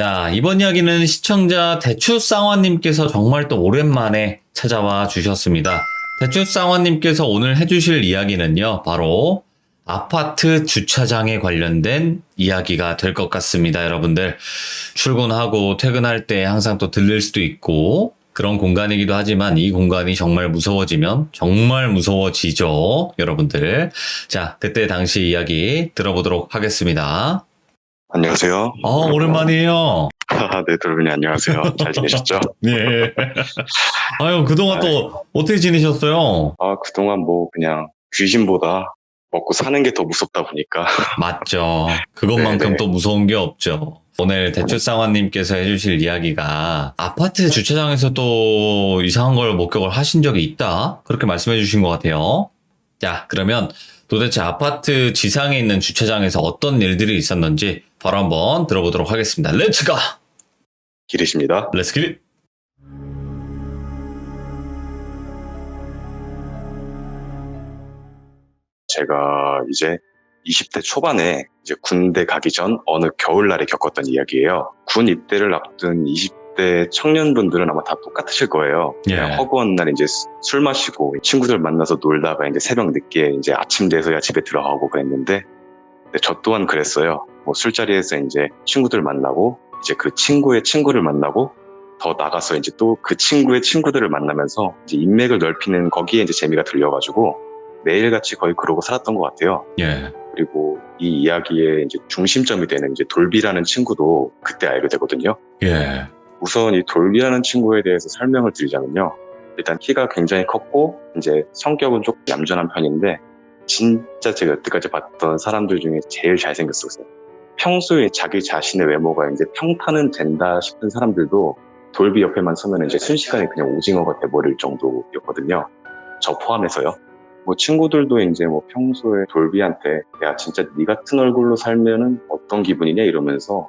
자, 이번 이야기는 시청자 대추쌍화님께서 정말 또 오랜만에 찾아와 주셨습니다. 대추쌍화님께서 오늘 해주실 이야기는요, 바로 아파트 주차장에 관련된 이야기가 될 것 같습니다, 여러분들. 출근하고 퇴근할 때 항상 또 들릴 수도 있고, 그런 공간이기도 하지만 이 공간이 정말 무서워지면 정말 무서워지죠, 여러분들. 자, 그때 당시 이야기 들어보도록 하겠습니다. 안녕하세요. 아, 오랜만이에요. 아, 네, 여러분이 안녕하세요. 잘 지내셨죠? 예. 아유, 그동안 또 어떻게 지내셨어요? 아, 그동안 뭐 그냥 귀신보다 먹고 사는 게 더 무섭다 보니까 맞죠. 그것만큼 네네. 또 무서운 게 없죠. 오늘 대출상화님께서 해주실 이야기가 아파트 주차장에서 또 이상한 걸 목격을 하신 적이 있다. 그렇게 말씀해 주신 것 같아요. 자, 그러면 도대체 아파트 지상에 있는 주차장에서 어떤 일들이 있었는지 바로 한번 들어보도록 하겠습니다. 렛츠 가! 기르십니다. 렛츠 기! 제가 이제 20대 초반에 이제 군대 가기 전 어느 겨울날에 겪었던 이야기예요. 군 입대를 앞둔 20대 청년분들은 아마 다 똑같으실 거예요. 예. 허구한 날 이제 수- 술 마시고 친구들 만나서 놀다가 이제 새벽 늦게 이제 아침 돼서야 집에 들어가고 그랬는데 저 또한 그랬어요. 뭐 술자리에서 이제 친구들 만나고 이제 그 친구의 친구를 만나고 더 나가서 이제 또 그 친구의 친구들을 만나면서 이제 인맥을 넓히는 거기에 이제 재미가 들려가지고 매일같이 거의 그러고 살았던 것 같아요. 예. 그리고 이 이야기의 이제 중심점이 되는 이제 돌비라는 친구도 그때 알게 되거든요. 예. 우선 이 돌비라는 친구에 대해서 설명을 드리자면요. 일단 키가 굉장히 컸고 이제 성격은 조금 얌전한 편인데 진짜 제가 여태까지 봤던 사람들 중에 제일 잘생겼었어요. 평소에 자기 자신의 외모가 이제 평탄은 된다 싶은 사람들도 돌비 옆에만 서면 이제 순식간에 그냥 오징어가 돼버릴 정도였거든요. 저 포함해서요. 뭐 친구들도 이제 뭐 평소에 돌비한테 야 진짜 네 같은 얼굴로 살면은 어떤 기분이냐 이러면서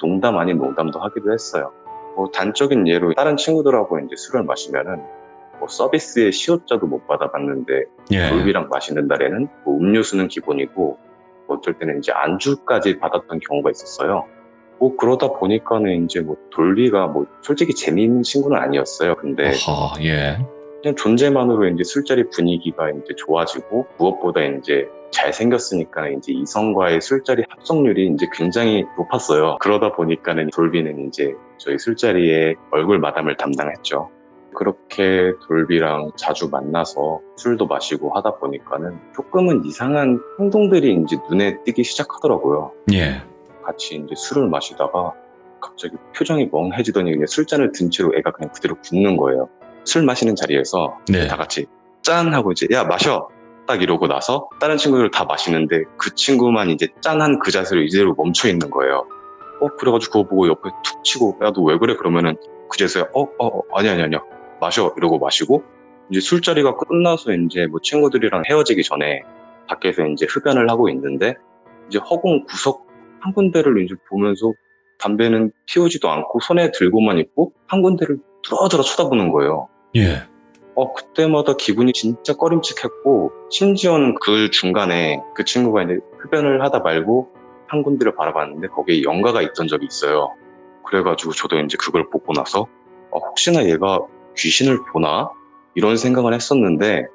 농담 아닌 농담도 하기도 했어요. 뭐 단적인 예로 다른 친구들하고 이제 술을 마시면은 뭐 서비스의 시옷자도 못 받아봤는데 예. 돌비랑 마시는 날에는 뭐 음료수는 기본이고 뭐 어쩔 때는 이제 안주까지 받았던 경우가 있었어요. 뭐 그러다 보니까는 이제 뭐 돌비가 뭐 솔직히 재미있는 친구는 아니었어요. 근데 아하, 예. 그냥 존재만으로 이제 술자리 분위기가 이제 좋아지고 무엇보다 이제 잘생겼으니까 이제 이성과의 술자리 합성률이 이제 굉장히 높았어요. 그러다 보니까는 돌비는 이제 저희 술자리에 얼굴 마담을 담당했죠. 그렇게 돌비랑 자주 만나서 술도 마시고 하다 보니까는 조금은 이상한 행동들이 이제 눈에 띄기 시작하더라고요. 예. 같이 이제 술을 마시다가 갑자기 표정이 멍해지더니 그냥 술잔을 든 채로 애가 그냥 그대로 굳는 거예요. 술 마시는 자리에서 네. 다 같이 짠 하고 이제 야 마셔 딱 이러고 나서 다른 친구들 다 마시는데 그 친구만 이제 짠한 그 자세로 이대로 멈춰 있는 거예요. 어 그래가지고 그거 보고 옆에 툭 치고 야 너 왜 그래 그러면은 그제서야 어어 어, 아니 아니 아니야 마셔 이러고 마시고 이제 술자리가 끝나서 이제 뭐 친구들이랑 헤어지기 전에 밖에서 이제 흡연을 하고 있는데 이제 허공 구석 한 군데를 이제 보면서 담배는 피우지도 않고 손에 들고만 있고 한 군데를 뚫어들어 쳐다보는 거예요. 예. 어, 그때마다 기분이 진짜 꺼림칙했고, 심지어는 그 중간에 그 친구가 이제 흡연을 하다 말고 한 군데를 바라봤는데 거기에 연가가 있던 적이 있어요. 그래가지고 저도 이제 그걸 보고 나서, 어, 혹시나 얘가 귀신을 보나? 이런 생각을 했었는데,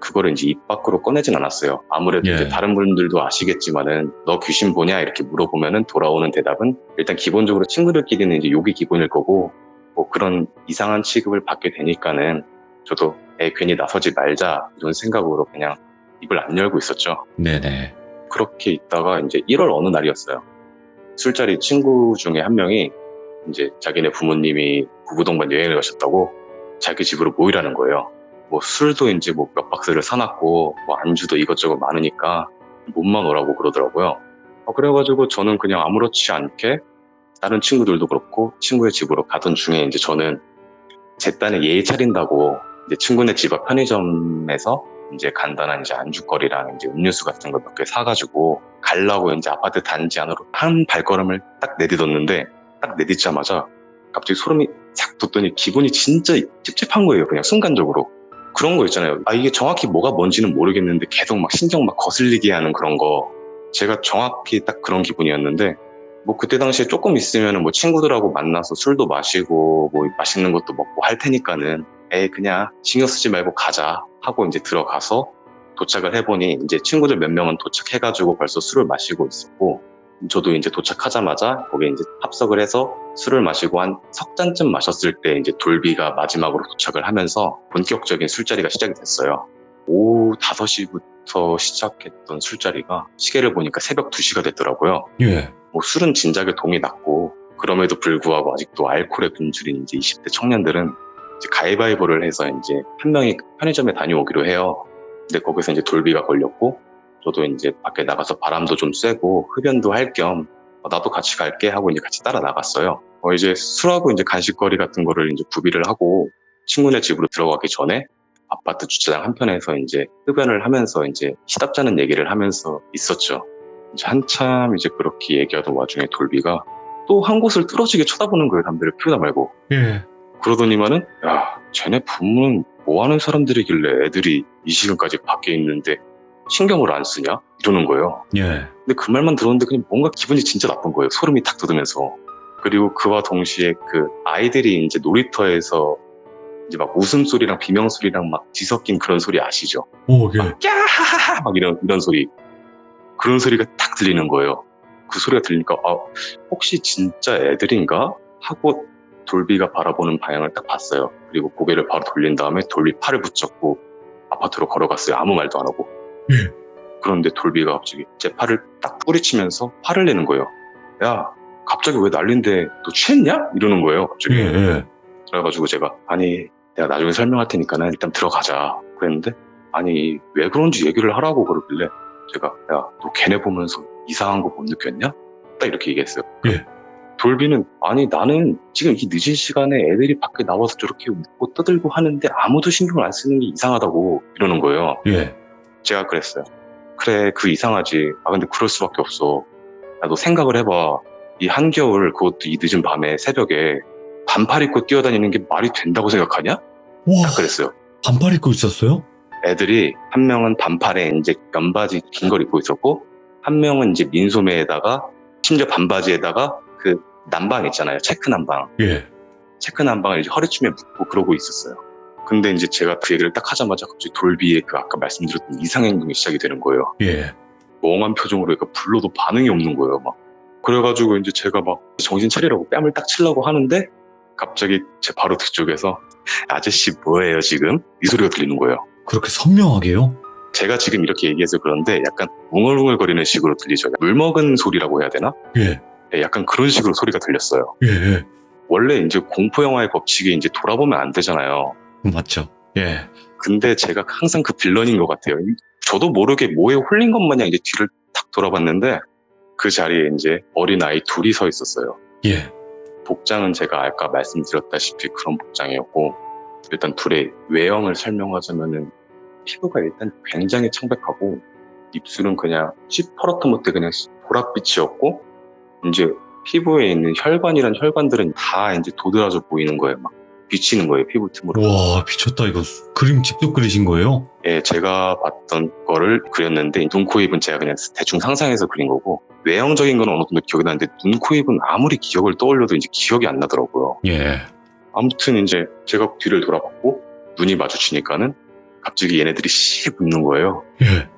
그거를 이제 입 밖으로 꺼내진 않았어요. 아무래도 예. 이제 다른 분들도 아시겠지만은, 너 귀신 보냐? 이렇게 물어보면은 돌아오는 대답은 일단 기본적으로 친구들끼리는 이제 욕이 기본일 거고, 뭐 그런 이상한 취급을 받게 되니까는 저도 애 괜히 나서지 말자 이런 생각으로 그냥 입을 안 열고 있었죠. 네네. 그렇게 있다가 이제 1월 어느 날이었어요. 술자리 친구 중에 한 명이 이제 자기네 부모님이 부부동반 여행을 가셨다고 자기 집으로 모이라는 거예요. 뭐 술도 이제 뭐 몇 박스를 사놨고 뭐 안주도 이것저것 많으니까 몸만 오라고 그러더라고요. 어, 그래가지고 저는 그냥 아무렇지 않게 다른 친구들도 그렇고 친구의 집으로 가던 중에 이제 저는 제 딴에 예의 차린다고 이제 친구네 집 앞 편의점에서 이제 간단한 이제 안주거리랑 이제 음료수 같은 거몇개 사가지고 가려고 이제 아파트 단지 안으로 한 발걸음을 딱 내딛었는데 딱 내딛자마자 갑자기 소름이 싹 돋더니 기분이 진짜 찝찝한 거예요. 그냥 순간적으로. 그런 거 있잖아요. 아, 이게 정확히 뭐가 뭔지는 모르겠는데 계속 막 신경 막 거슬리게 하는 그런 거. 제가 정확히 딱 그런 기분이었는데 뭐 그때 당시에 조금 있으면 뭐 친구들하고 만나서 술도 마시고 뭐 맛있는 것도 먹고 할 테니까는 에 그냥 신경 쓰지 말고 가자 하고 이제 들어가서 도착을 해보니 이제 친구들 몇 명은 도착해가지고 벌써 술을 마시고 있었고 저도 이제 도착하자마자 거기에 이제 합석을 해서 술을 마시고 한 석 잔쯤 마셨을 때 이제 돌비가 마지막으로 도착을 하면서 본격적인 술자리가 시작이 됐어요. 오후 5시부터 시작했던 술자리가 시계를 보니까 새벽 2시가 됐더라고요. 예. 뭐 술은 진작에 동이 났고 그럼에도 불구하고 아직도 알코올에 굶주린 이제 20대 청년들은 이제 가위바위보를 해서 이제 한 명이 편의점에 다녀오기로 해요. 근데 거기서 이제 돌비가 걸렸고 저도 이제 밖에 나가서 바람도 좀 쐬고 흡연도 할겸 어, 나도 같이 갈게 하고 이제 같이 따라 나갔어요. 어, 이제 술하고 이제 간식거리 같은 거를 이제 구비를 하고 친구네 집으로 들어가기 전에 아파트 주차장 한편에서 이제 흡연을 하면서 이제 시답잖은 얘기를 하면서 있었죠. 이제 한참 이제 그렇게 얘기하던 와중에 돌비가 또 한 곳을 뚫어지게 쳐다보는 거예요. 담배를 피우다 말고. 예. 그러더니만은 야 쟤네 부모는 뭐 하는 사람들이길래 애들이 이 시간까지 밖에 있는데 신경을 안 쓰냐? 이러는 거예요. 예. 근데 그 말만 들었는데 그냥 뭔가 기분이 진짜 나쁜 거예요. 소름이 탁 돋으면서. 그리고 그와 동시에 그 아이들이 이제 놀이터에서 이제 막 웃음소리랑 비명소리랑 막 뒤섞인 그런 소리 아시죠? 오, 예. 야하하하 막 이런 이런 소리 그런 소리가 딱 들리는 거예요. 그 소리가 들리니까 아 혹시 진짜 애들인가 하고 돌비가 바라보는 방향을 딱 봤어요. 그리고 고개를 바로 돌린 다음에 돌비 팔을 붙잡고 아파트로 걸어갔어요. 아무 말도 안 하고. 예. 그런데 돌비가 갑자기 제 팔을 딱 뿌리치면서 화를 내는 거예요. 야 갑자기 왜 난린데 너 취했냐? 이러는 거예요. 갑자기. 예, 예. 그래가지고 제가 아니 내가 나중에 설명할 테니까는 일단 들어가자 그랬는데 아니 왜 그런지 얘기를 하라고 그러길래 제가 야 너 걔네 보면서 이상한 거 못 느꼈냐? 딱 이렇게 얘기했어요. 예. 돌비는 아니 나는 지금 이 늦은 시간에 애들이 밖에 나와서 저렇게 웃고 떠들고 하는데 아무도 신경을 안 쓰는 게 이상하다고 이러는 거예요. 예. 제가 그랬어요. 그래 그 이상하지. 아 근데 그럴 수밖에 없어. 야 너 생각을 해봐. 이 한겨울 그것도 이 늦은 밤에 새벽에 반팔 입고 뛰어다니는 게 말이 된다고 생각하냐? 와, 딱 그랬어요. 반팔 입고 있었어요? 애들이 한 명은 반팔에 이제 면바지 긴 걸 입고 있었고 한 명은 이제 민소매에다가 심지어 반바지에다가 그 남방 있잖아요. 체크 남방. 예. 체크 남방을 이제 허리춤에 묶고 그러고 있었어요. 근데 이제 제가 그 얘기를 딱 하자마자 갑자기 돌비의 그 아까 말씀드렸던 이상 행동이 시작이 되는 거예요. 예. 멍한 표정으로 그러니까 불러도 반응이 없는 거예요. 막 그래가지고 이제 제가 막 정신 차리라고 뺨을 딱 치려고 하는데 갑자기 제 바로 뒤쪽에서 아저씨 뭐예요 지금? 이 소리가 들리는 거예요. 그렇게 선명하게요? 제가 지금 이렇게 얘기해서 그런데 약간 웅얼웅얼거리는 식으로 들리죠. 물 먹은 소리라고 해야 되나? 예. 네, 약간 그런 식으로 소리가 들렸어요. 예, 예. 원래 이제 공포 영화의 법칙이 이제 돌아보면 안 되잖아요. 맞죠. 예. 근데 제가 항상 그 빌런인 것 같아요. 저도 모르게 뭐에 홀린 것 마냥 이제 뒤를 탁 돌아봤는데 그 자리에 이제 어린 아이 둘이 서 있었어요. 예. 복장은 제가 아까 말씀드렸다시피 그런 복장이었고 일단 둘의 외형을 설명하자면은 피부가 일단 굉장히 창백하고 입술은 그냥 시퍼렇트 못해 그냥 보랏빛이었고 이제 피부에 있는 혈관이란 혈관들은 다 이제 도드라져 보이는 거예요. 막 비치는 거예요 피부 틈으로. 와, 미쳤다. 이거 그림 직접 그리신 거예요? 예, 제가 봤던 거를 그렸는데 눈, 코, 입은 제가 그냥 대충 상상해서 그린 거고 외형적인 건 어느 정도 기억이 나는데 눈, 코, 입은 아무리 기억을 떠올려도 이제 기억이 안 나더라고요. 예. 아무튼 이제 제가 뒤를 돌아봤고 눈이 마주치니까는 갑자기 얘네들이 씩 웃는 거예요. 예.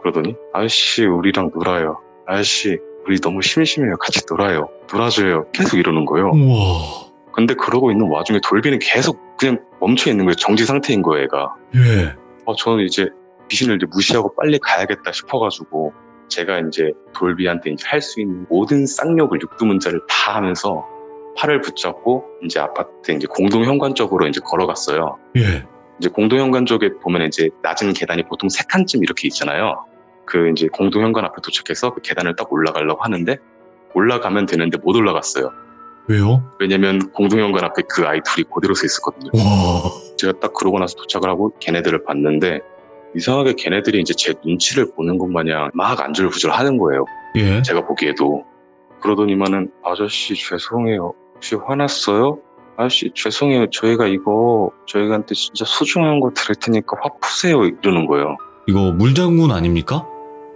그러더니 아저씨 우리랑 놀아요. 아저씨 우리 너무 심심해요. 같이 놀아요. 놀아줘요. 계속 이러는 거예요. 우와. 근데 그러고 있는 와중에 돌비는 계속 그냥 멈춰 있는 거예요. 정지 상태인 거예요, 얘가. 예. 어, 저는 이제 귀신을 이제 무시하고 빨리 가야겠다 싶어가지고 제가 이제 돌비한테 이제 할 수 있는 모든 쌍욕을 육두문자를 다 하면서 팔을 붙잡고 이제 아파트 이제 공동 현관 쪽으로 이제 걸어갔어요. 예. 이제 공동 현관 쪽에 보면 이제 낮은 계단이 보통 세 칸쯤 이렇게 있잖아요. 그 이제 공동 현관 앞에 도착해서 그 계단을 딱 올라가려고 하는데 올라가면 되는데 못 올라갔어요. 왜요? 왜냐면 공동 현관 앞에 그 아이 둘이 그대로 서 있었거든요. 와. 제가 딱 그러고 나서 도착을 하고 걔네들을 봤는데 이상하게 걔네들이 이제 제 눈치를 보는 것 마냥 막 안절부절 하는 거예요. 예. 제가 보기에도. 그러더니만은 아저씨 죄송해요. 혹시 화났어요? 아저씨 죄송해요. 저희가 이거 저희한테 진짜 소중한 거 드릴 테니까 화 푸세요. 이러는 거예요. 이거 물장군 아닙니까?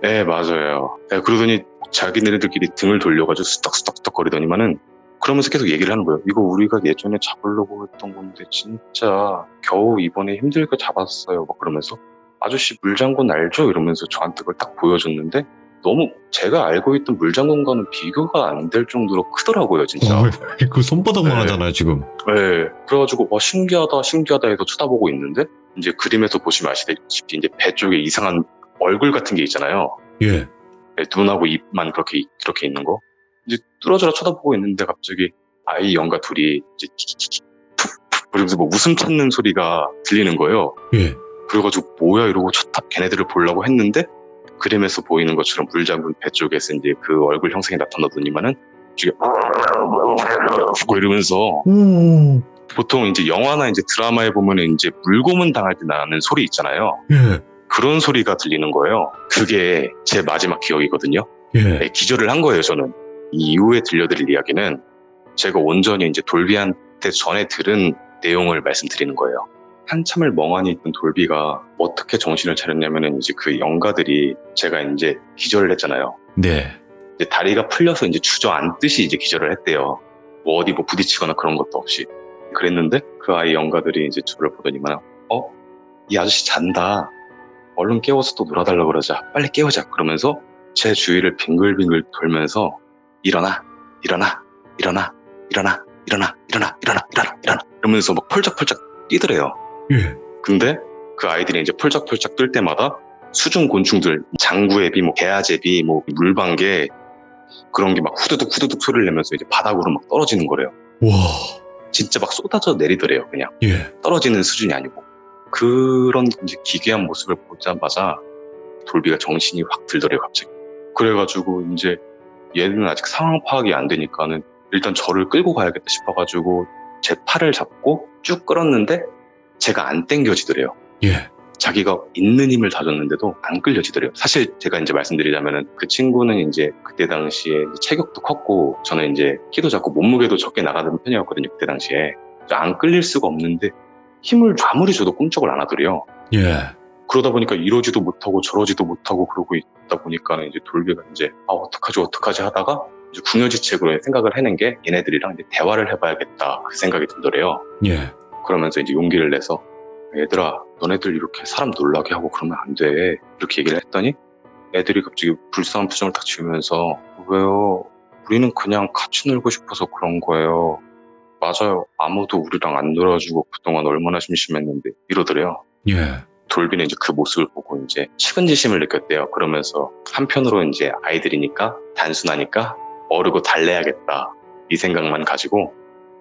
네 맞아요. 네, 그러더니 자기네들끼리 등을 돌려가지고 수덕수덕수덕 거리더니만은 그러면서 계속 얘기를 하는 거예요. 이거 우리가 예전에 잡으려고 했던 건데 진짜 겨우 이번에 힘들게 잡았어요. 막 그러면서 아저씨 물장군 알죠? 이러면서 저한테 그걸 딱 보여줬는데 너무 제가 알고 있던 물장군과는 비교가 안 될 정도로 크더라고요, 진짜. 어, 그 손바닥만 네. 하잖아요, 지금. 네. 그래가지고 와 신기하다 신기하다 해서 쳐다보고 있는데 이제 그림에서 보시면 아시다시피 이제 배 쪽에 이상한 얼굴 같은 게 있잖아요. 예. 네, 눈하고 입만 그렇게 그렇게 있는 거. 이제 뚫어져라 쳐다보고 있는데 갑자기 아이 영가 둘이 이제 그러면서 뭐 웃음 찾는 소리가 들리는 거예요. 예. 그래가지고 뭐야 이러고 쳤다 걔네들을 보려고 했는데 그림에서 보이는 것처럼 물장군 배 쪽에서 이제 그 얼굴 형상이 나타나더니만은 이게 뭐 이러면서 오. 보통 이제 영화나 이제 드라마에 보면은 이제 물고문 당할 때 나는 소리 있잖아요. 예. 그런 소리가 들리는 거예요. 그게 제 마지막 기억이거든요. 예. 네, 기절을 한 거예요, 저는. 이 이후에 들려드릴 이야기는 제가 온전히 이제 돌비한테 전에 들은 내용을 말씀드리는 거예요. 한참을 멍하니 있던 돌비가 어떻게 정신을 차렸냐면은 이제 그 영가들이 제가 이제 기절을 했잖아요. 네. 이제 다리가 풀려서 이제 주저앉듯이 이제 기절을 했대요. 뭐 어디 뭐 부딪히거나 그런 것도 없이. 그랬는데 그 아이 영가들이 이제 저를 보더니만 어? 이 아저씨 잔다. 얼른 깨워서 또 놀아달라 그러자. 빨리 깨우자. 그러면서 제 주위를 빙글빙글 돌면서 일어나, 일어나, 일어나, 일어나, 일어나, 일어나, 일어나, 일어나, 일어나. 이러면서 막 펄쩍펄쩍 뛰더래요. 예. 근데 그 아이들이 이제 펄쩍펄쩍 뜰 때마다 수중 곤충들, 장구애비, 뭐 개아제비, 뭐 물방개 그런 게 막 후두둑 후두둑 소리를 내면서 이제 바닥으로 막 떨어지는 거래요. 와. 진짜 막 쏟아져 내리더래요, 그냥. 예. 떨어지는 수준이 아니고. 그런 이제 기괴한 모습을 보자마자 돌비가 정신이 확 들더래요, 갑자기. 그래가지고 이제 얘는 아직 상황 파악이 안 되니까는 일단 저를 끌고 가야겠다 싶어가지고 제 팔을 잡고 쭉 끌었는데 제가 안 땡겨지더래요. 예. 자기가 있는 힘을 다 줬는데도 안 끌려지더래요. 사실 제가 이제 말씀드리자면은 그 친구는 이제 그때 당시에 체격도 컸고 저는 이제 키도 작고 몸무게도 적게 나가는 편이었거든요. 그때 당시에 안 끌릴 수가 없는데 힘을 아무리 줘도 꿈쩍을 안 하더래요. 예. 그러다 보니까 이러지도 못하고 저러지도 못하고 그러고 있다 보니까 이제 돌비가 이제 아 어떡하지 어떡하지 하다가 이제 궁여지책으로 생각을 해낸 게 얘네들이랑 이제 대화를 해봐야겠다 그 생각이 들더래요. 예. 그러면서 이제 용기를 내서 얘들아 너네들 이렇게 사람 놀라게 하고 그러면 안 돼 이렇게 얘기를 했더니 애들이 갑자기 불쌍한 표정을 딱 지으면서 왜요 우리는 그냥 같이 놀고 싶어서 그런 거예요 맞아요 아무도 우리랑 안 놀아주고 그동안 얼마나 심심했는데 이러더래요 예. 돌비는 이제 그 모습을 보고 이제 측은지심을 느꼈대요 그러면서 한편으로 이제 아이들이니까 단순하니까 어르고 달래야겠다 이 생각만 가지고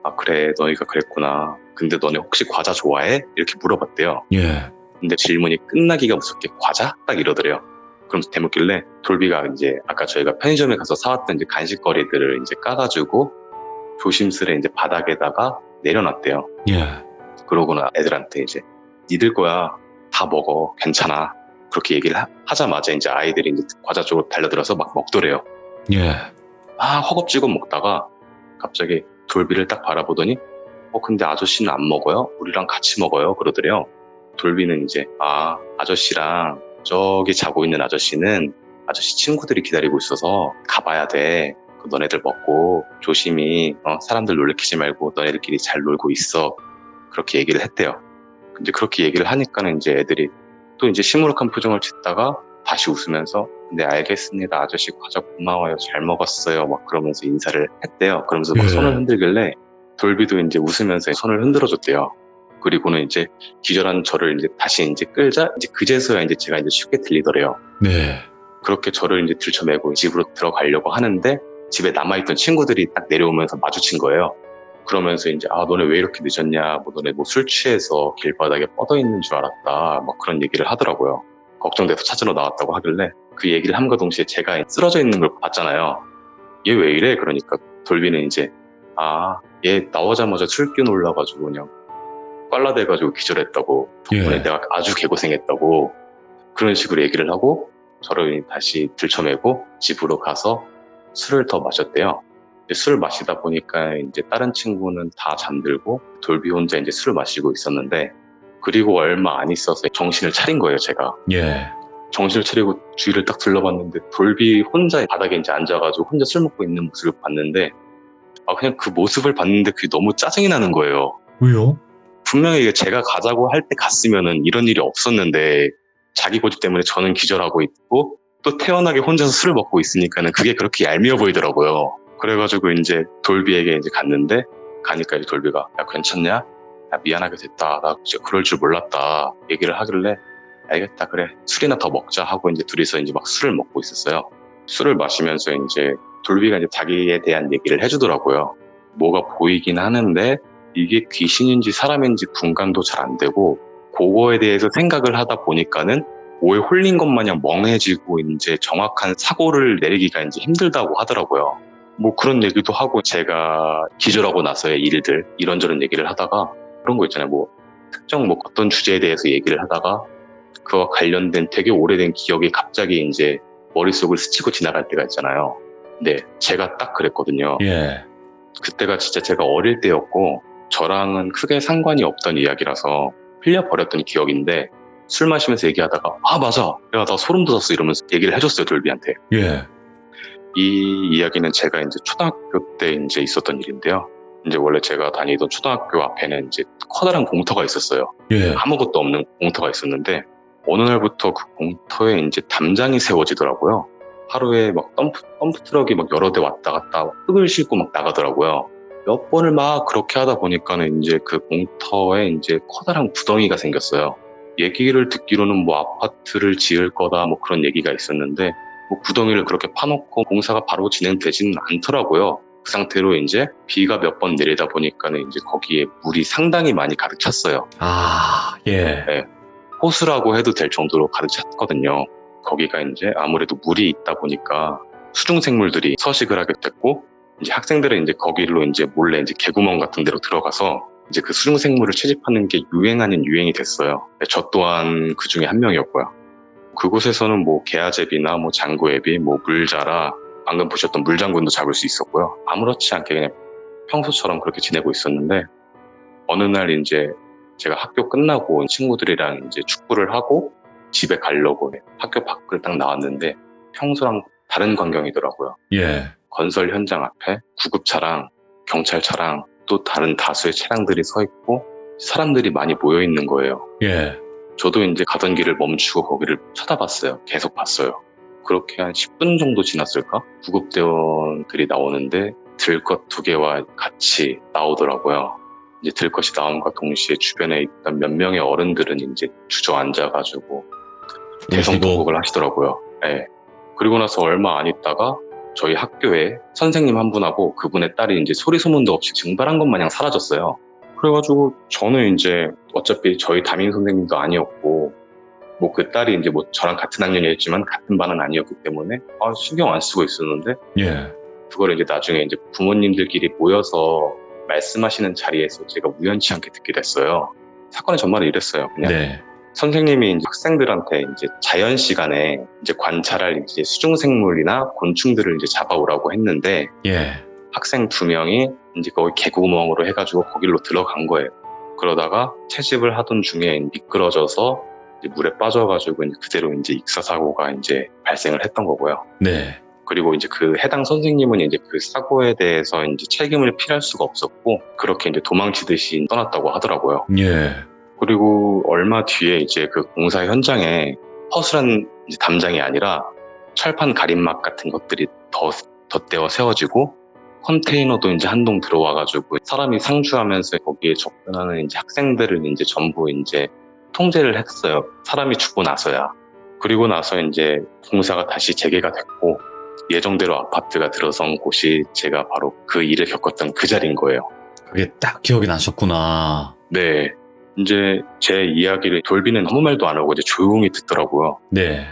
아 그래 너희가 그랬구나 근데 너네 혹시 과자 좋아해? 이렇게 물어봤대요 예. 근데 질문이 끝나기가 무섭게 과자? 딱 이러더래요 그럼 대묻길래 돌비가 이제 아까 저희가 편의점에 가서 사왔던 이제 간식거리들을 이제 까가지고 조심스레 이제 바닥에다가 내려놨대요 예. 그러고나 애들한테 이제 니들 거야 다 먹어. 괜찮아. 그렇게 얘기를 하, 하자마자 이제 아이들이 이제 과자 쪽으로 달려들어서 막 먹더래요. 예. 아 허겁지겁 먹다가 갑자기 돌비를 딱 바라보더니 어 근데 아저씨는 안 먹어요? 우리랑 같이 먹어요? 그러더래요. 돌비는 이제 아 아저씨랑 저기 자고 있는 아저씨는 아저씨 친구들이 기다리고 있어서 가봐야 돼. 그 너네들 먹고 조심히 어, 사람들 놀래키지 말고 너네들끼리 잘 놀고 있어. 그렇게 얘기를 했대요 근데 그렇게 얘기를 하니까는 이제 애들이 또 이제 시무룩한 표정을 짓다가 다시 웃으면서 네 알겠습니다. 아저씨 과자 고마워요. 잘 먹었어요. 막 그러면서 인사를 했대요. 그러면서 막 예. 손을 흔들길래 돌비도 이제 웃으면서 손을 흔들어줬대요. 그리고는 이제 기절한 저를 이제 다시 이제 끌자 이제 그제서야 이제 제가 이제 쉽게 들리더래요. 네. 그렇게 저를 이제 들쳐매고 집으로 들어가려고 하는데 집에 남아있던 친구들이 딱 내려오면서 마주친 거예요 그러면서 이제 아 너네 왜 이렇게 늦었냐 뭐 너네 뭐 술 취해서 길바닥에 뻗어 있는 줄 알았다 막 그런 얘기를 하더라고요 걱정돼서 찾으러 나왔다고 하길래 그 얘기를 함과 동시에 제가 쓰러져 있는 걸 봤잖아요. 얘 왜 이래? 그러니까 돌비는 이제 아 얘 나오자마자 술기 놀라가지고 그냥 빨라대가지고 기절했다고 덕분에 예. 내가 아주 개고생했다고 그런 식으로 얘기를 하고 저를 다시 들쳐매고 집으로 가서 술을 더 마셨대요. 술을 마시다 보니까 이제 다른 친구는 다 잠들고 돌비 혼자 이제 술을 마시고 있었는데 그리고 얼마 안 있어서 정신을 차린 거예요, 제가. 예. 정신을 차리고 주위를 딱 둘러봤는데 돌비 혼자 바닥에 이제 앉아가지고 혼자 술 먹고 있는 모습을 봤는데 아 그냥 그 모습을 봤는데 그게 너무 짜증이 나는 거예요. 왜요? 분명히 제가 가자고 할 때 갔으면은 이런 일이 없었는데 자기 고집 때문에 저는 기절하고 있고 또 태연하게 혼자서 술을 먹고 있으니까는 그게 그렇게 얄미워 보이더라고요. 그래가지고 이제 돌비에게 이제 갔는데 가니까 이제 돌비가 야 괜찮냐? 야 미안하게 됐다. 나 진짜 그럴 줄 몰랐다. 얘기를 하길래 알겠다 그래 술이나 더 먹자 하고 이제 둘이서 이제 막 술을 먹고 있었어요. 술을 마시면서 이제 돌비가 이제 자기에 대한 얘기를 해주더라고요. 뭐가 보이긴 하는데 이게 귀신인지 사람인지 분간도 잘 안 되고 그거에 대해서 생각을 하다 보니까는 오해 홀린 것 마냥 멍해지고 이제 정확한 사고를 내리기가 이제 힘들다고 하더라고요. 뭐 그런 얘기도 하고 제가 기절하고 나서의 일들 이런저런 얘기를 하다가 그런 거 있잖아요. 뭐 특정 뭐 어떤 주제에 대해서 얘기를 하다가 그와 관련된 되게 오래된 기억이 갑자기 이제 머릿속을 스치고 지나갈 때가 있잖아요. 네, 제가 딱 그랬거든요. 예. 그때가 진짜 제가 어릴 때였고 저랑은 크게 상관이 없던 이야기라서 흘려버렸던 기억인데 술 마시면서 얘기하다가 아 맞아 야 나 소름 돋았어 이러면서 얘기를 해줬어요 돌비한테 예. 이 이야기는 제가 이제 초등학교 때 이제 있었던 일인데요 이제 원래 제가 다니던 초등학교 앞에는 이제 커다란 공터가 있었어요 예. 아무것도 없는 공터가 있었는데 어느 날부터 그 공터에 이제 담장이 세워지더라고요 하루에 막 덤프, 덤프 트럭이 막 여러 대 왔다 갔다 흙을 싣고 막 나가더라고요 몇 번을 막 그렇게 하다 보니까는 이제 그 공터에 이제 커다란 구덩이가 생겼어요. 얘기를 듣기로는 뭐 아파트를 지을 거다 뭐 그런 얘기가 있었는데 뭐 구덩이를 그렇게 파놓고 공사가 바로 진행되지는 않더라고요. 그 상태로 이제 비가 몇 번 내리다 보니까는 이제 거기에 물이 상당히 많이 가득 찼어요. 아, 예. 호수라고 해도 될 정도로 가득 찼거든요. 거기가 이제 아무래도 물이 있다 보니까 수중생물들이 서식을 하게 됐고 이제 학생들은 이제 거기로 이제 몰래 이제 개구멍 같은 데로 들어가서 이제 그 수중생물을 채집하는 게 유행 아닌 유행이 됐어요. 네, 저 또한 그 중에 한 명이었고요. 그곳에서는 뭐 개아제비나 뭐 장구애비, 뭐 물자라 방금 보셨던 물장군도 잡을 수 있었고요. 아무렇지 않게 그냥 평소처럼 그렇게 지내고 있었는데 어느 날 이제 제가 학교 끝나고 친구들이랑 이제 축구를 하고 집에 가려고 학교 밖을 딱 나왔는데 평소랑 다른 광경이더라고요. 예. 건설 현장 앞에 구급차랑 경찰차랑 또 다른 다수의 차량들이 서 있고 사람들이 많이 모여 있는 거예요. 예. 저도 이제 가던 길을 멈추고 거기를 쳐다봤어요. 계속 봤어요. 그렇게 한 10분 정도 지났을까? 구급대원들이 나오는데 들것 두 개와 같이 나오더라고요. 이제 들것이 나옴과 동시에 주변에 있던 몇 명의 어른들은 이제 주저앉아가지고 대성통곡을 하시더라고요. 네. 그리고 나서 얼마 안 있다가 저희 학교에 선생님 한 분하고 그분의 딸이 이제 소리 소문도 없이 증발한 것 마냥 사라졌어요. 그래가지고 저는 이제 어차피 저희 담임 선생님도 아니었고 뭐 그 딸이 이제 뭐 저랑 같은 학년이었지만 같은 반은 아니었기 때문에 아 신경 안 쓰고 있었는데 예. 그걸 이제 나중에 이제 부모님들끼리 모여서 말씀하시는 자리에서 제가 우연치 않게 듣게 됐어요. 사건의 전말은 이랬어요. 그냥 네. 선생님이 이제 학생들한테 이제 자연 시간에 이제 관찰할 이제 수중생물이나 곤충들을 이제 잡아오라고 했는데 예. 학생 두 명이 이제 거기 개구멍으로 해가지고 거길로 들어간 거예요. 그러다가 채집을 하던 중에 미끄러져서 물에 빠져가지고 이제 그대로 이제 익사 사고가 이제 발생을 했던 거고요. 네. 그리고 이제 그 해당 선생님은 이제 그 사고에 대해서 이제 책임을 피할 수가 없었고 그렇게 이제 도망치듯이 떠났다고 하더라고요. 예. 그리고 얼마 뒤에 이제 그 공사 현장에 허술한 이제 담장이 아니라 철판 가림막 같은 것들이 더 덧대어 세워지고 컨테이너도 이제 한동 들어와가지고 사람이 상주하면서 거기에 접근하는 이제 학생들을 이제 전부 이제 통제를 했어요. 사람이 죽고 나서야. 그리고 나서 이제 공사가 다시 재개가 됐고 예정대로 아파트가 들어선 곳이 제가 바로 그 일을 겪었던 그 자리인 거예요. 그게 딱 기억이 나셨구나. 네. 이제 제 이야기를 돌비는 아무 말도 안 하고 이제 조용히 듣더라고요. 네.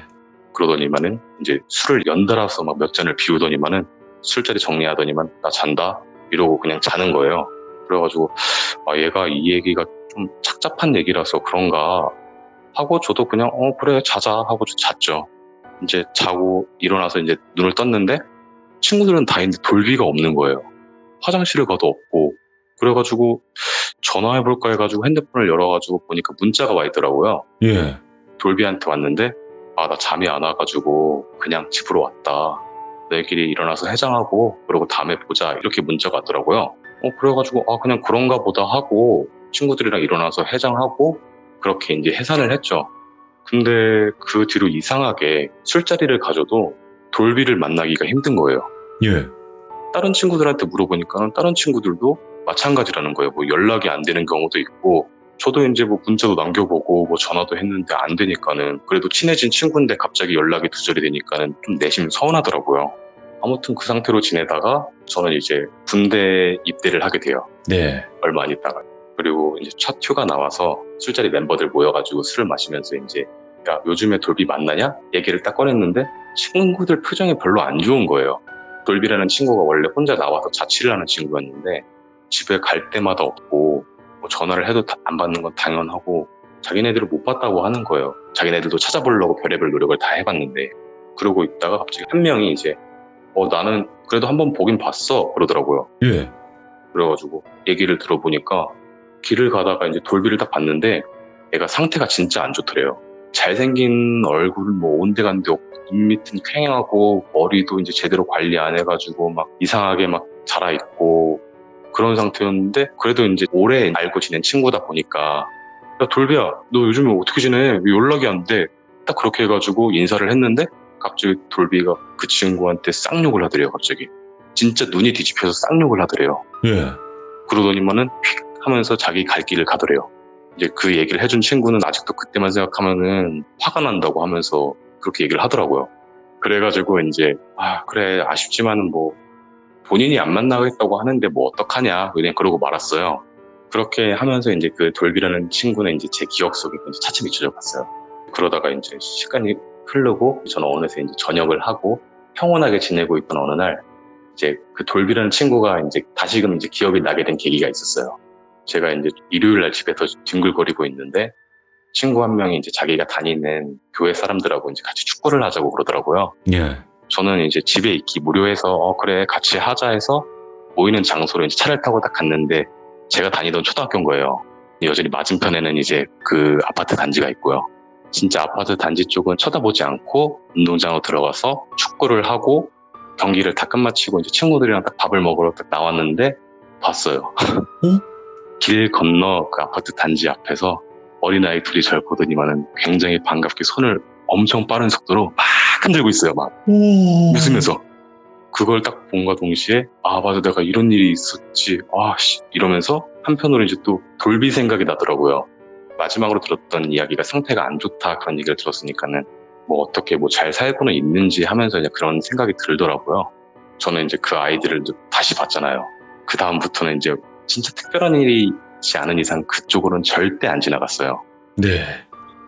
그러더니만은 이제 술을 연달아서 막 몇 잔을 비우더니만은 술자리 정리하더니만 나 잔다 이러고 그냥 자는 거예요. 그래가지고 아 얘가 이 얘기가 좀 착잡한 얘기라서 그런가 하고 저도 그냥 어 그래 자자 하고 저 잤죠. 이제 자고 일어나서 이제 눈을 떴는데 친구들은 다 있는데 돌비가 없는 거예요. 화장실을 가도 없고 그래가지고 전화해볼까 해가지고 핸드폰을 열어가지고 보니까 문자가 와 있더라고요. 예. 돌비한테 왔는데 아, 나 잠이 안 와가지고 그냥 집으로 왔다. 너희끼리 일어나서 해장하고 그러고 다음에 보자. 이렇게 문자가 왔더라고요. 어, 그래가지고 아, 그냥 그런가 보다 하고 친구들이랑 일어나서 해장하고 그렇게 이제 해산을 했죠. 근데 그 뒤로 이상하게 술자리를 가져도 돌비를 만나기가 힘든 거예요. 예. 다른 친구들한테 물어보니까 다른 친구들도 마찬가지라는 거예요. 뭐 연락이 안 되는 경우도 있고, 저도 이제 뭐 문자도 남겨보고 뭐 전화도 했는데 안 되니까는 그래도 친해진 친구인데 갑자기 연락이 두절이 되니까는 좀 내심 서운하더라고요. 아무튼 그 상태로 지내다가 저는 이제 군대 입대를 하게 돼요. 네. 얼마 안 있다가. 그리고 이제 첫 휴가 나와서 술자리 멤버들 모여가지고 술을 마시면서 이제 야 요즘에 돌비 만나냐? 얘기를 딱 꺼냈는데 친구들 표정이 별로 안 좋은 거예요. 돌비라는 친구가 원래 혼자 나와서 자취를 하는 친구였는데 집에 갈 때마다 없고 뭐 전화를 해도 다- 안 받는 건 당연하고 자기네들을 못 봤다고 하는 거예요. 자기네들도 찾아보려고 별의별 노력을 다 해봤는데 그러고 있다가 갑자기 한 명이 이제 어 나는 그래도 한번 보긴 봤어 그러더라고요. 예. 그래가지고 얘기를 들어보니까 길을 가다가 이제 돌비를 딱 봤는데 애가 상태가 진짜 안 좋더래요. 잘생긴 얼굴 뭐 온데간데 없고 눈 밑은 퀭하고 머리도 이제 제대로 관리 안 해가지고 막 이상하게 막 자라 있고 그런 상태였는데 그래도 이제 오래 알고 지낸 친구다 보니까 야 돌비야 너 요즘에 어떻게 지내 왜 연락이 안 돼? 딱 그렇게 해가지고 인사를 했는데 갑자기 돌비가 그 친구한테 쌍욕을 하더래요 갑자기 진짜 눈이 뒤집혀서 쌍욕을 하더래요. 예. 그러더니만은 휙 하면서 자기 갈 길을 가더래요. 이제 그 얘기를 해준 친구는 아직도 그때만 생각하면은 화가 난다고 하면서 그렇게 얘기를 하더라고요. 그래가지고 이제 아 그래 아쉽지만은 뭐 본인이 안 만나겠다고 하는데 뭐 어떡하냐 그냥 그러고 말았어요. 그렇게 하면서 이제 그 돌비라는 친구는 이제 제 기억 속에 이제 차츰 잊혀져 갔어요. 그러다가 이제 시간이 흐르고 저는 어느새 이제 전역을 하고 평온하게 지내고 있던 어느 날 이제 그 돌비라는 친구가 이제 다시금 이제 기억이 나게 된 계기가 있었어요. 제가 이제 일요일 날 집에서 뒹굴거리고 있는데 친구 한 명이 이제 자기가 다니는 교회 사람들하고 이제 같이 축구를 하자고 그러더라고요. 예. 저는 이제 집에 있기 무료해서 어 그래 같이 하자 해서 모이는 장소로 이제 차를 타고 딱 갔는데 제가 다니던 초등학교인 거예요. 여전히 맞은편에는 이제 그 아파트 단지가 있고요. 진짜 아파트 단지 쪽은 쳐다보지 않고 운동장으로 들어가서 축구를 하고 경기를 다 끝마치고 이제 친구들이랑 딱 밥을 먹으러 딱 나왔는데 봤어요. 길 건너 그 아파트 단지 앞에서 어린아이 둘이 절 보더니만은 굉장히 반갑게 손을 엄청 빠른 속도로 막 흔들고 있어요. 막. 오. 웃으면서. 그걸 딱 본과 동시에 아 맞아 내가 이런 일이 있었지. 아 씨. 이러면서 한편으로 이제 또 돌비 생각이 나더라고요. 마지막으로 들었던 이야기가 상태가 안 좋다 그런 얘기를 들었으니까는 뭐 어떻게 뭐 잘 살고는 있는지 하면서 이제 그런 생각이 들더라고요. 저는 이제 그 아이들을 이제 다시 봤잖아요. 그 다음부터는 이제 진짜 특별한 일이 있지 않은 이상 그쪽으로는 절대 안 지나갔어요. 네.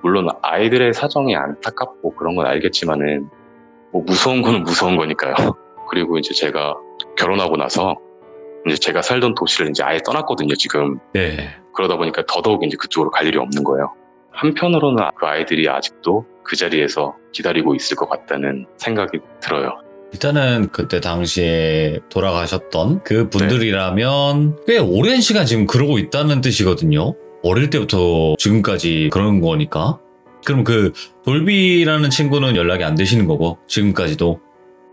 물론 아이들의 사정이 안타깝고 그런 건 알겠지만은 뭐 무서운 거는 무서운 거니까요. 그리고 이제 제가 결혼하고 나서 이제 제가 살던 도시를 이제 아예 떠났거든요, 지금. 네. 그러다 보니까 더더욱 이제 그쪽으로 갈 일이 없는 거예요. 한편으로는 그 아이들이 아직도 그 자리에서 기다리고 있을 것 같다는 생각이 들어요. 일단은 그때 당시에 돌아가셨던 그 분들이라면 꽤 오랜 시간 지금 그러고 있다는 뜻이거든요. 어릴 때부터 지금까지 그런 거니까. 그럼 그 돌비라는 친구는 연락이 안 되시는 거고 지금까지도.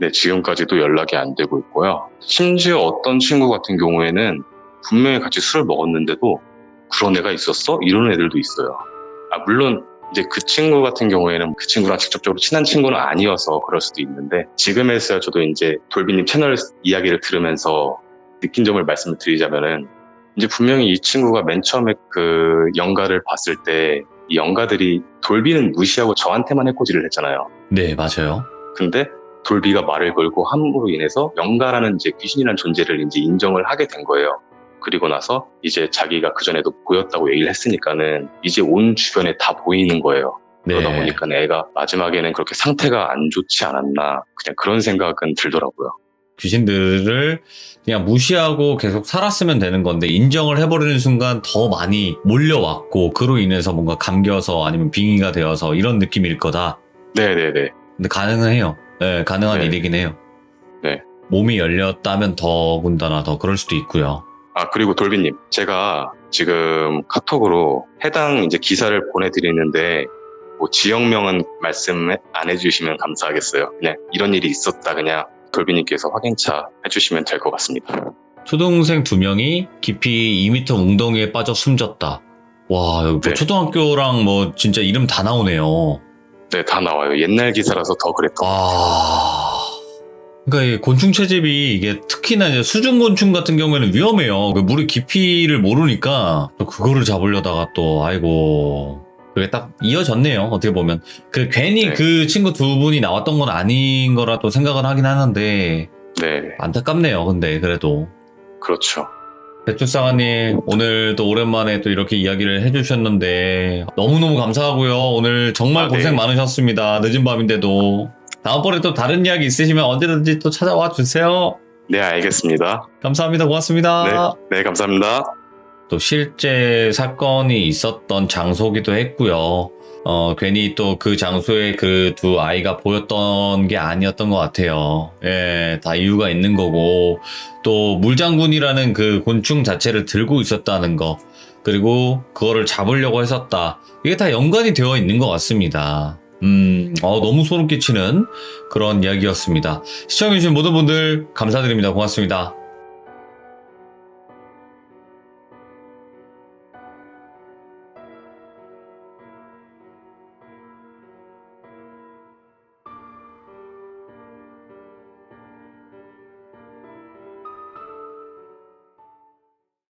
네, 지금까지도 연락이 안 되고 있고요. 심지어 어떤 친구 같은 경우에는 분명히 같이 술을 먹었는데도 그런 애가 있었어? 이런 애들도 있어요. 아, 물론 이제 그 친구 같은 경우에는 그 친구랑 직접적으로 친한 친구는 아니어서 그럴 수도 있는데 지금에서야 저도 이제 돌비님 채널 이야기를 들으면서 느낀 점을 말씀을 드리자면은 이제 분명히 이 친구가 맨 처음에 그 연가를 봤을 때 이 연가들이 돌비는 무시하고 저한테만 해코지를 했잖아요. 네, 맞아요. 근데 돌비가 말을 걸고 함으로 인해서 영가라는 이제 귀신이라는 존재를 이제 인정을 하게 된 거예요. 그리고 나서 이제 자기가 그전에도 보였다고 얘기를 했으니까는 이제 온 주변에 다 보이는 거예요. 네. 그러다 보니까 애가 마지막에는 그렇게 상태가 안 좋지 않았나 그냥 그런 생각은 들더라고요. 귀신들을 그냥 무시하고 계속 살았으면 되는 건데 인정을 해버리는 순간 더 많이 몰려왔고 그로 인해서 뭔가 감겨서 아니면 빙의가 되어서 이런 느낌일 거다. 네네네. 근데 가능은 해요. 네, 가능한 네. 일이긴 해요. 네. 몸이 열렸다면 더군다나 더 그럴 수도 있고요. 아 그리고 돌비님 제가 지금 카톡으로 해당 이제 기사를 보내드리는데 뭐 지역명은 말씀 안 해주시면 감사하겠어요. 그냥 이런 일이 있었다 그냥 돌비님께서 확인차 해주시면 될 것 같습니다. 초등생 두 명이 깊이 2m 웅덩이에 빠져 숨졌다. 와, 뭐 네. 초등학교랑 뭐 진짜 이름 다 나오네요. 네, 다 나와요. 옛날 기사라서 더 그랬던. 아. 그러니까 이 곤충 채집이 이게 특히나 이제 수중 곤충 같은 경우에는 위험해요. 그 물의 깊이를 모르니까 또 그거를 잡으려다가 또 아이고 그게 딱 이어졌네요. 어떻게 보면 그 괜히 네. 그 친구 두 분이 나왔던 건 아닌 거라도 생각은 하긴 하는데 네, 안타깝네요. 근데 그래도 그렇죠. 배추상아님 오늘 또 오랜만에 또 이렇게 이야기를 해주셨는데 너무너무 감사하고요. 오늘 정말 아, 네. 고생 많으셨습니다. 늦은 밤인데도 다음번에 또 다른 이야기 있으시면 언제든지 또 찾아와 주세요. 네, 알겠습니다. 감사합니다. 고맙습니다. 네, 네, 감사합니다. 또 실제 사건이 있었던 장소기도 했고요. 어, 괜히 또 그 장소에 그 두 아이가 보였던 게 아니었던 것 같아요. 예, 다 이유가 있는 거고, 또 물장군이라는 그 곤충 자체를 들고 있었다는 거, 그리고 그거를 잡으려고 했었다. 이게 다 연관이 되어 있는 것 같습니다. 음, 어, 너무 소름 끼치는 그런 이야기였습니다. 시청해주신 모든 분들 감사드립니다. 고맙습니다.